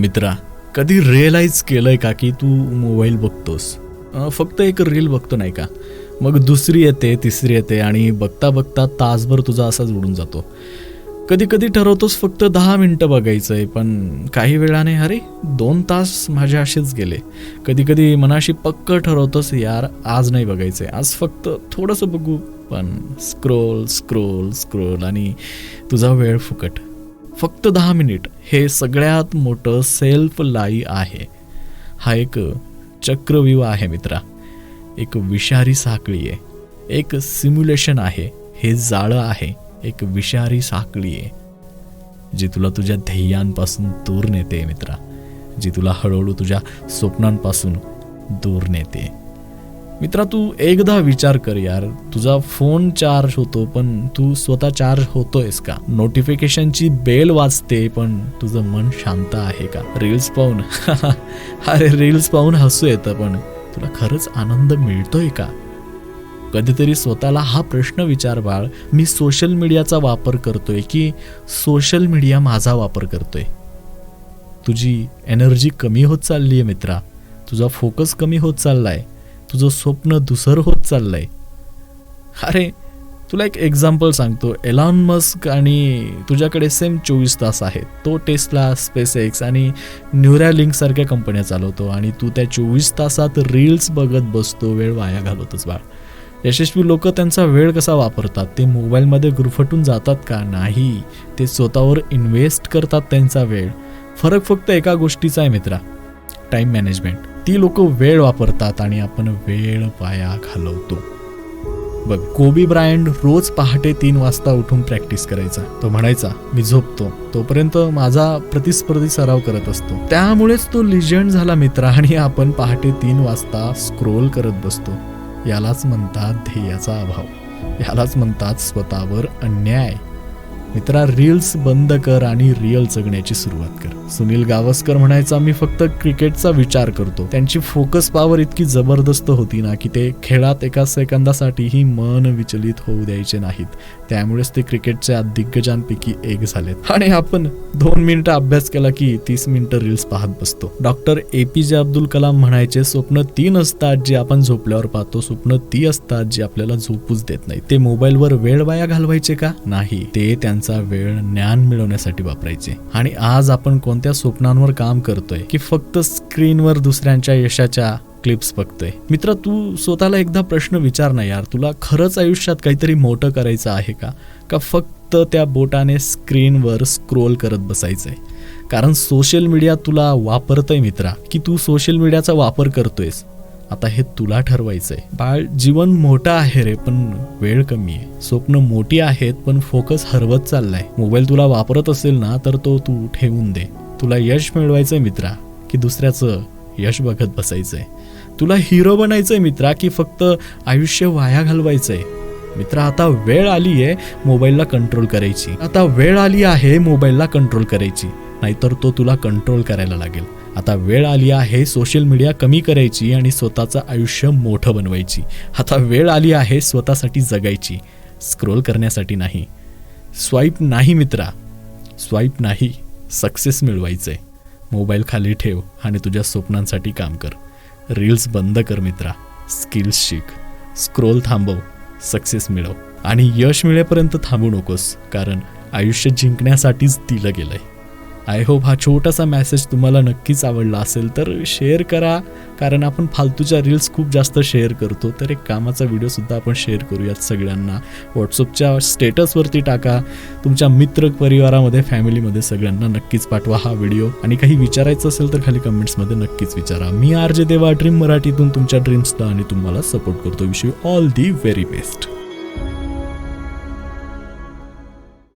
मित्रा कधी रिअलाईज केलंय का की तू मोबाईल बघतोस? फक्त एक रील बघतो नाही का? मग दुसरी येते तिसरी येते आणि बघता बघता तासभर तुझा असाच उडून जातो. कधी कधी ठरवतोस फक्त दहा मिनटं बघायचं आहे पण काही वेळाने अरे दोन तास माझे असेच गेले. कधी कधी मनाशी पक्क ठरवतोस यार आज नाही बघायचं आहे आज फक्त थोडंसं बघू. पण स्क्रोल स्क्रोल स्क्रोल आणि तुझा वेळ फुकट. फक्त दहा मिनिट. हे सगळ्यात मोठं सेल्फ लाई आहे. हा एक चक्रव्यूह आहे मित्रा. एक विषारी साखळी आहे. एक सिम्युलेशन आहे. हे जाळं आहे. एक विषारी साखळी आहे. जी तुला तुझ्या ध्येयांपासून दूर नेते मित्रा. जी तुला हळूहळू तुझ्या स्वप्नांपासून दूर नेते. मित्रा तू एकदा विचार कर यार. तुझा फोन चार्ज होतो पण तू स्वतः चार्ज होतोयस का? नोटिफिकेशनची बेल वाजते पण तुझं मन शांत आहे का? रील्स पाहून. अरे रील्स पाहून हसू येतं पण तुला खरंच आनंद मिळतोय का? कधीतरी स्वतःला हा प्रश्न विचार बाळ. मी सोशल मीडियाचा वापर करतोय की सोशल मीडिया माझा वापर करतोय? तुझी एनर्जी कमी होत चालली आहे मित्रा. तुझा फोकस कमी होत चाललाय. तुझं स्वप्न दुसर होत चाललंय. अरे तुला एक एक्झाम्पल सांगतो. एलॉन मस्क आणि तुझ्याकडे सेम चोवीस तास आहेत. तो टेस्ला स्पेस एक्स आणि न्यूरा सारख्या कंपन्या चालवतो आणि तू त्या चोवीस तासात रील्स बघत बसतो वेळ वाया घालवतोस बाळ. यशस्वी लोक त्यांचा वेळ कसा वापरतात? ते मोबाईलमध्ये गुरफटून जातात का? नाही. ते स्वतःवर इन्व्हेस्ट करतात त्यांचा वेळ. फरक फक्त एका गोष्टीचा आहे मित्रा. टाईम मॅनेजमेंट ती लोक वेळ वापरतात आणि आपण वेळ पाया घालवतो. बघ कोबी ब्रायंड रोज पहाटे तीन वाजता उठून प्रॅक्टिस करायचा. तो म्हणायचा मी झोपतो. तोपर्यंत माझा प्रतिस्पर्धी सराव करत असतो. त्यामुळेच तो लिजंड झाला मित्र आणि आपण पहाटे तीन वाजता स्क्रोल करत बसतो. यालाच म्हणतात ध्येयाचा अभाव. यालाच म्हणतात स्वतःवर अन्याय. मित्रा रील्स बंद कर आणि रिअल जगण्याची सुरुवात कर. सुनील गावस्कर म्हणायचा मी फक्त क्रिकेटचा विचार करतो. त्यांची फोकस पॉवर इतकी जबरदस्त होती ना की ते खेळात एका सेकंदासाठीही मन विचलित होऊ द्यायचे नाहीत. त्यामुळेच ते क्रिकेटच्या दिग्गजांपैकी एक झालेत. आणि आपण दोन मिनिटं अभ्यास केला की तीस मिनिटं रील्स पाहत बसतो. डॉक्टर ए पी जे अब्दुल कलाम म्हणायचे स्वप्न तीन असतात जे आपण झोपल्यावर पाहतो. स्वप्न ती असतात जे आपल्याला झोपूच देत नाही ते मोबाईलवर वेळ वाया घालवायचे का? नाही. ते त्यांचे वेळ ज्ञान मिळवण्यासाठी वापरायचे. आणि आज आपण कोणत्या स्वप्नांवर काम करतोय की फक्त स्क्रीनवर दुसऱ्यांच्या यशाच्या क्लिप्स बघतोय? मित्र तू स्वतःला एकदा प्रश्न विचार ना यार. तुला खरंच आयुष्यात काहीतरी मोठं करायचं आहे का? का फक्त त्या बोटाने स्क्रीनवर स्क्रोल करत बसायचंय? कारण सोशल मीडिया तुला वापरतंय मित्रा. की तू सोशल मीडियाचा वापर करतोयस? आता हे तुला ठरवायचंय. बाळ जीवन मोठं आहे रे पण वेळ कमी आहे. स्वप्न मोठी आहेत पण फोकस हरवत चाललाय. मोबाईल तुला वापरत असेल ना तर तो तू ठेवून दे. तुला यश मिळवायचंय मित्रा की दुसऱ्याचं यश बघत बसायचंय. तुला हिरो बनायचंय मित्रा की फक्त आयुष्य वाया घालवायचंय. मित्र आता वेळ आली आहे मोबाईलला कंट्रोल करायची. आता वेळ आली आहे मोबाईलला कंट्रोल करायची. नाहीतर तो तुला कंट्रोल करायला लागेल. आता वेळ आली आहे सोशल मीडिया कमी करायची आणि स्वतःचं आयुष्य मोठं बनवायची. आता वेळ आली आहे स्वतःसाठी जगायची. स्क्रोल करण्यासाठी नाही. स्वाईप नाही मित्रा. स्वाईप नाही. सक्सेस मिळवायचंय. मोबाईल खाली ठेव आणि तुझ्या स्वप्नांसाठी काम कर. रील्स बंद कर मित्रा. स्किल्स शिक. स्क्रोल थांबव. सक्सेस मिळव. आणि यश मिळेपर्यंत थांबू नकोस कारण आयुष्य जिंकण्यासाठीच दिलं गेलंय. आय होप हा छोटासा मॅसेज तुम्हाला नक्कीच आवडला असेल. तर शेअर करा. कारण आपण फालतूच्या रील्स खूप जास्त शेअर करतो. तर एक कामाचा व्हिडिओसुद्धा आपण शेअर करूयात सगळ्यांना. व्हॉट्सअपच्या स्टेटसवरती टाका. तुमच्या मित्र परिवारामध्ये फॅमिलीमध्ये सगळ्यांना नक्कीच पाठवा हा व्हिडिओ आणि काही विचारायचं असेल तर खाली कमेंट्समध्ये नक्कीच विचारा. मी आर जे देवा ड्रीम मराठीतून तुमच्या ड्रीम्सला आणि तुम्हाला सपोर्ट करतो. Wish you all the very best